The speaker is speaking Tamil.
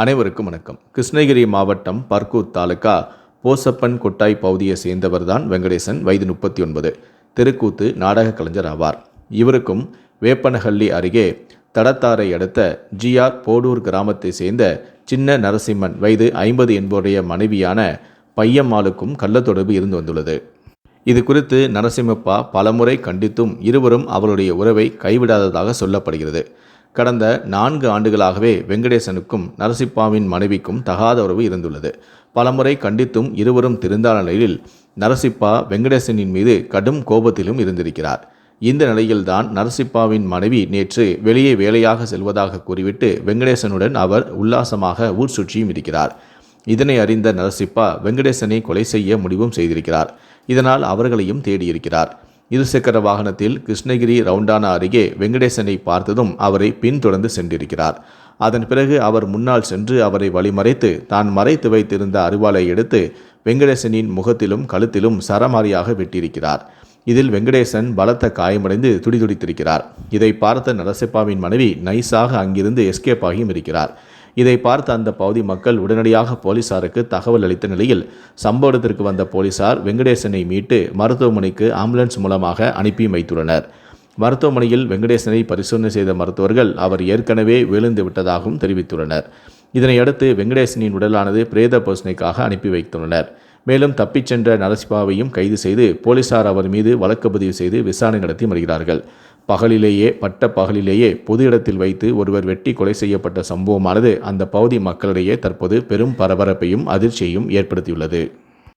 அனைவருக்கும் வணக்கம். கிருஷ்ணகிரி மாவட்டம் பர்கூர் தாலுகா போசப்பன் கொட்டாய் பகுதியை சேர்ந்தவர்தான் வெங்கடேசன் வயது முப்பத்தி ஒன்பது தெருக்கூத்து நாடக கலைஞர் ஆவார். இவருக்கும் வேப்பனஹள்ளி அருகே தடத்தாரை அடுத்த ஜிஆர் போடூர் கிராமத்தை சேர்ந்த சின்ன நரசிம்மன் வயது ஐம்பது என்பவருடைய மனைவியான பையம்மாளுக்கும் கள்ளத்தொடர்பு இருந்து வந்துள்ளது. இது குறித்து நரசிம்மப்பா பலமுறை கண்டித்தும் இருவரும் அவருடைய உறவை கைவிடாததாக சொல்லப்படுகிறது. கடந்த நான்கு ஆண்டுகளாகவே வெங்கடேசனுக்கும் நரசிப்பாவின் மனைவிக்கும் தகாத உறவு இருந்துள்ளது. பலமுறை கண்டித்தும் இருவரும் திருந்தாத நிலையில் நரசிப்பா வெங்கடேசனின் மீது கடும் கோபத்திலும் இருந்திருக்கிறார். இந்த நிலையில்தான் நரசிப்பாவின் மனைவி நேற்று வெளியே வேலையாக செல்வதாக கூறிவிட்டு வெங்கடேசனுடன் அவர் உல்லாசமாக ஊர் சுற்றியும் இருக்கிறார். இதனை அறிந்த நரசிப்பா வெங்கடேசனை கொலை செய்ய முடிவும் செய்திருக்கிறார். இதனால் அவர்களையும் தேடியிருக்கிறார். இருசக்கர வாகனத்தில் கிருஷ்ணகிரி ரவுண்டானா அருகே வெங்கடேசனை பார்த்ததும் அவரை பின்தொடர்ந்து சென்றிருக்கிறார். அதன் பிறகு அவர் முன்னால் சென்று அவரை வழிமறைத்து தான் மறைத்து வைத்திருந்த அருவாளை எடுத்து வெங்கடேசனின் முகத்திலும் கழுத்திலும் சரமாரியாக வெட்டியிருக்கிறார். இதில் வெங்கடேசன் பலத்த காயமடைந்து துடிதுடித்திருக்கிறார். இதை பார்த்த நரசிப்பாவின் மனைவி நைஸாக அங்கிருந்து எஸ்கேப் ஆகியும் இருக்கிறார். இதை பார்த்த அந்த பகுதி மக்கள் உடனடியாக போலீசாருக்கு தகவல் அளித்த நிலையில் சம்பவ இடத்திற்கு வந்த போலீசார் வெங்கடேசனை மீட்டு மருத்துவமனைக்கு ஆம்புலன்ஸ் மூலமாக அனுப்பி வைத்துள்ளனர். மருத்துவமனையில் வெங்கடேசனை பரிசோதனை செய்த மருத்துவர்கள் அவர் ஏற்கனவே விழுந்து விட்டதாகவும் தெரிவித்துள்ளனர். இதனையடுத்து வெங்கடேசனின் உடலானது பிரேத பரிசோதனைக்காக அனுப்பி வைத்துள்ளனர். மேலும் தப்பிச் சென்ற நரசிம்மாவையும் கைது செய்து போலீசார் அவர் மீது வழக்கு பதிவு செய்து விசாரணை நடத்தி வருகிறார்கள். பகலிலேயே பட்ட பகலிலேயே பொது இடத்தில் வைத்து ஒருவர் வெட்டி கொலை செய்யப்பட்ட சம்பவமானது அந்த பகுதி மக்களிடையே தற்போது பெரும் பரபரப்பையும் அதிர்ச்சியையும் ஏற்படுத்தியுள்ளது.